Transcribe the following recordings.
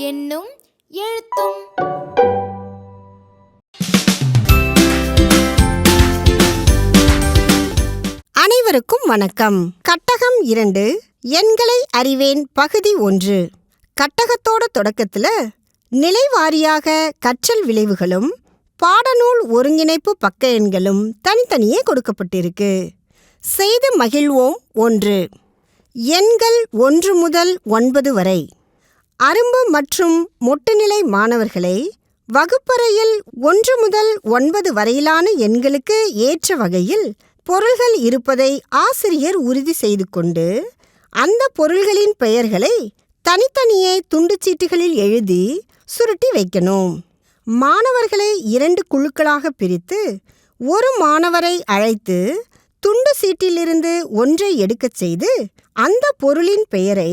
என்னும் எழுத்தும். அனைவருக்கும் வணக்கம். கட்டகம் இரண்டு எண்களை அறிவேன் பகுதி ஒன்று. கட்டகத்தோட தொடக்கத்துல நிலைவாரியாக கற்றல் விளைவுகளும் பாடநூல் ஒருங்கிணைப்பு பக்க எண்களும் தனித்தனியே கொடுக்கப்பட்டிருக்கு. செய்து மகிழ்வோம் ஒன்று. எண்கள் ஒன்று முதல் ஒன்பது வரை. அரும்பு மற்றும் மொட்டுநிலை மாணவர்களை வகுப்பறையில் ஒன்று முதல் ஒன்பது வரையிலான எண்களுக்கு ஏற்ற வகையில் பொருள்கள் இருப்பதை ஆசிரியர் உறுதி செய்து கொண்டு அந்த பொருள்களின் பெயர்களை தனித்தனியே துண்டுச்சீட்டுகளில் எழுதி சுருட்டி வைக்கணும். மாணவர்களை இரண்டு குழுக்களாக பிரித்து ஒரு மாணவரை அழைத்து துண்டு சீட்டிலிருந்து ஒன்றை எடுக்கச் செய்து அந்த பொருளின் பெயரை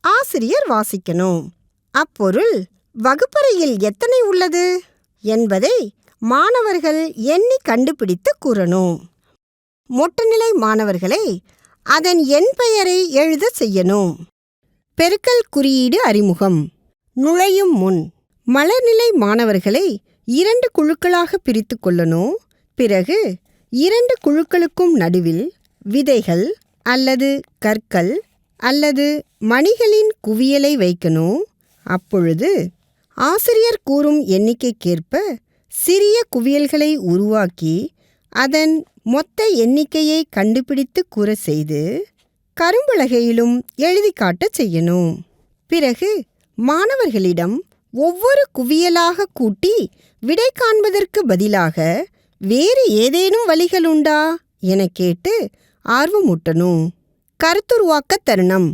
ஆசிரியர் வாசிக்கணும். அப்பொருள் வகுப்பறையில் எத்தனை உள்ளது? என்பதை மாணவர்கள் எண்ணி கண்டுபிடித்து கூறணும். மொட்டுநிலை மாணவர்களை அதன் எண் பெயரை எழுத செய்யணும். பெருக்கல் குறியீடு அறிமுகம். நுழையும் முன் மலர்நிலை மாணவர்களை இரண்டு குழுக்களாக பிரித்து கொள்ளணும். பிறகு இரண்டு குழுக்களுக்கும் நடுவில் விதைகள் அல்லது கற்கள் அல்லது மணிகளின் குவியலை வைக்கணும். அப்பொழுது ஆசிரியர் கூறும் எண்ணிக்கைக்கேற்ப சிறிய குவியல்களை உருவாக்கி அதன் மொத்த எண்ணிக்கையை கண்டுபிடித்து கூற செய்து கரும்பலகையிலும் எழுதி காட்டச் செய்யணும். பிறகு மாணவர்களிடம் ஒவ்வொரு குவியலாக கூட்டி விடை காண்பதற்கு பதிலாக வேறு ஏதேனும் வழிகள் உண்டா என கேட்டு ஆர்வமூட்டணும். கருத்துருவாக்க தருணம்.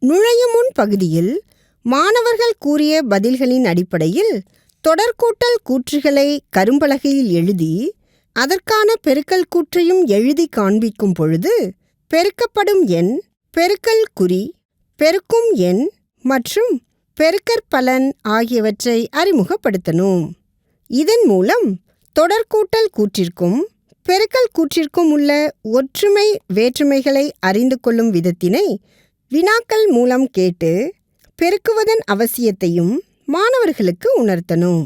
நுழையும் முன் பகுதியில் மாணவர்கள் கூறிய பதில்களின் அடிப்படையில் தொடர்கூட்டல் கூற்றுகளை கரும்பலகையில் எழுதி அதற்கான பெருக்கல் கூற்றையும் எழுதி காண்பிக்கும் பொழுது பெருக்கப்படும் எண் பெருக்கல் குறி பெருக்கும் எண் மற்றும் பெருக்கற்பலன் ஆகியவற்றை அறிமுகப்படுத்தணும். இதன் மூலம் தொடர்கூட்டல் கூற்றிற்கும் பெருக்கல் கூற்றிற்கும் உள்ள ஒற்றுமை வேற்றுமைகளை அறிந்து கொள்ளும் விதத்தினை வினாக்கள் மூலம் கேட்டு பெருக்குவதன் அவசியத்தையும் மாணவர்களுக்கு உணர்த்தணும்.